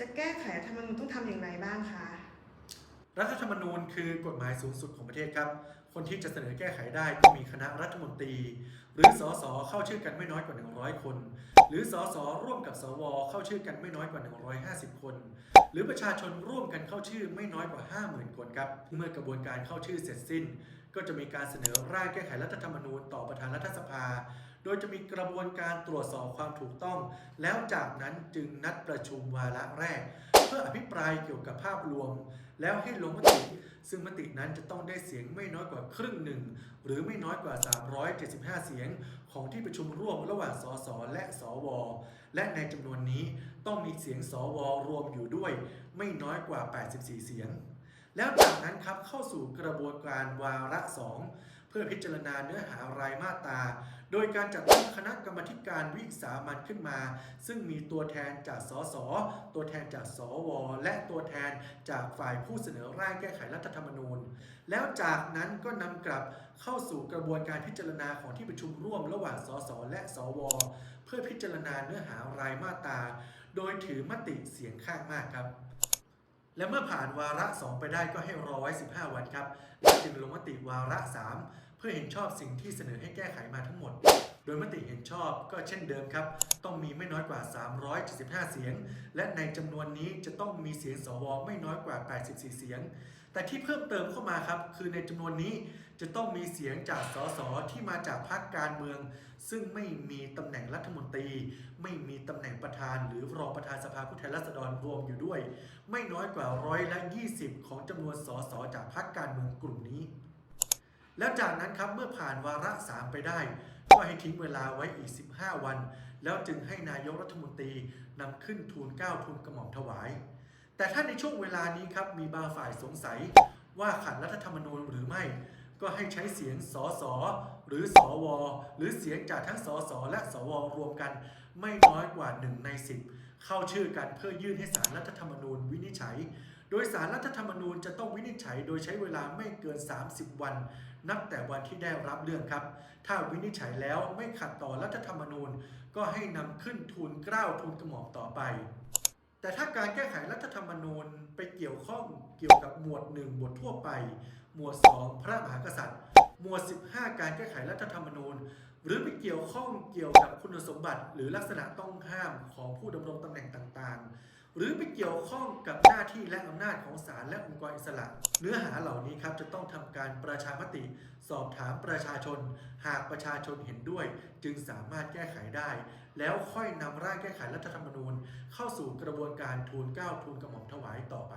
จะแก้ไขรัฐธรรมนูญต้องทำอย่างไรบ้างคะ รัฐธรรมนูญคือกฎหมายสูงสุดของประเทศครับ คนที่จะเสนอแก้ไขได้ก็มีคณะรัฐมนตรี หรือสสเข้าชื่อกันไม่น้อยกว่า 100 คน หรือสสร่วมกับสวเข้าชื่อกันไม่น้อยกว่า 150 คน หรือประชาชนร่วมกันเข้าชื่อไม่น้อยกว่า 50,000 คนครับ เมื่อกระบวนการเข้าชื่อเสร็จสิ้น ก็จะมีการเสนอร่างแก้ไขรัฐธรรมนูญต่อประธานรัฐสภา โดยจะมีกระบวนการตรวจสอบความถูกต้อง แล้วจากนั้นจึงนัดประชุมวาระแรก เพื่ออภิปรายเกี่ยวกับภาพรวม แล้วให้ลงมติ ซึ่งมตินั้นจะต้องได้เสียงไม่น้อยกว่าครึ่งหนึ่ง หรือไม่น้อยกว่า 375 เสียง ของที่ประชุมร่วมระหว่างสสและสว และในจำนวนนี้ต้องมีเสียงสวรวมอยู่ด้วย ไม่น้อยกว่า 84 เสียง แล้วจากนั้นครับเข้าสู่กระบวนการวาระสอง เพื่อพิจารณาเนื้อหารายมาตรา โดยการจัดตั้งคณะกรรมการวิสามันขึ้นมา ซึ่งมีตัวแทนจากสส ตัวแทนจากสว และตัวแทนจากฝ่ายผู้เสนอร่างแก้ไขรัฐธรรมนูญ แล้วจากนั้นก็นำกลับเข้าสู่กระบวนการพิจารณาของที่ประชุมร่วมระหว่างสส และสว เพื่อพิจารณาเนื้อหารายมาตรา โดยถือมติเสียงข้างมากครับ และเมื่อผ่านวาระ 2 ไปได้ก็ให้รอไว้ 15 วันครับ แล้วจึงลงมติวาระ 3 เพื่อเห็นชอบสิ่งที่เสนอให้แก้ไขมาทั้งหมด โดยมติเห็นชอบก็เช่นเดิมครับ ต้องมีไม่น้อยกว่า 375 เสียง และในจำนวนนี้จะต้องมีเสียงสวไม่น้อยกว่า 84 เสียง แต่ที่เพิ่มเติมเข้ามาครับ คือในจำนวนนี้จะต้องมีเสียงจากสสที่มาจากพรรคการเมือง ซึ่งไม่มีตำแหน่งรัฐมนตรี ไม่มีตำแหน่งประธาน หรือรองประธานสภาผู้แทนราษฎรรวมอยู่ด้วย ไม่น้อยกว่าร้อยละ 20 ของจำนวนสสจากพรรคการเมืองกลุ่มนี้ แล้วจากนั้นครับเมื่อผ่านวาระ 3 ไปได้ ก็ให้ทิ้งเวลาไว้อีก 15 วัน แล้วจึงให้นายกรัฐมนตรีนำขึ้นทูลเก้าทูลกระหม่อมถวาย แต่ถ้าในช่วงเวลานี้ครับมีบางฝ่ายสงสัยว่าขัดรัฐธรรมนูญหรือไม่ ก็ให้ใช้เสียงสสหรือสว หรือเสียงจากทั้งสสและสวรวมกัน ไม่น้อยกว่า1ใน10 เข้าชื่อกันเพื่อยื่นให้สารรัฐธรรมนูญวินิจฉัย โดยสารรัฐธรรมนูญจะต้องวินิจฉัยโดยใช้เวลาไม่เกิน 30 วัน นับแต่วันที่ได้รับเรื่องครับ ถ้าวินิจฉัยแล้วไม่ขัดต่อรัฐธรรมนูญ ก็ให้นำขึ้นทูลเกล้าทูลกระหม่อมต่อไป แต่ถ้าการแก้ไขรัฐธรรมนูญไปเกี่ยวข้องเกี่ยวกับหมวด 1 บททั่วไป หมวด 2 พระมหากษัตริย์ หมวด 15 การแก้ไขรัฐธรรมนูญ หรือไปเกี่ยวข้องเกี่ยวกับคุณสมบัติ หรือลักษณะต้องห้ามของผู้ดำรงตำแหน่งต่างๆ หรือไปเกี่ยวข้องกับหน้าที่และอำนาจของศาลและองค์กรอิสระ เนื้อหาเหล่านี้ครับจะต้องทำการประชามติ สอบถามประชาชน หากประชาชนเห็นด้วย จึงสามารถแก้ไขได้ แล้วค่อยนำร่างแก้ไขรัฐธรรมนูญ เข้าสู่กระบวนการทูลเกล้าทูลกระหม่อมถวายต่อไป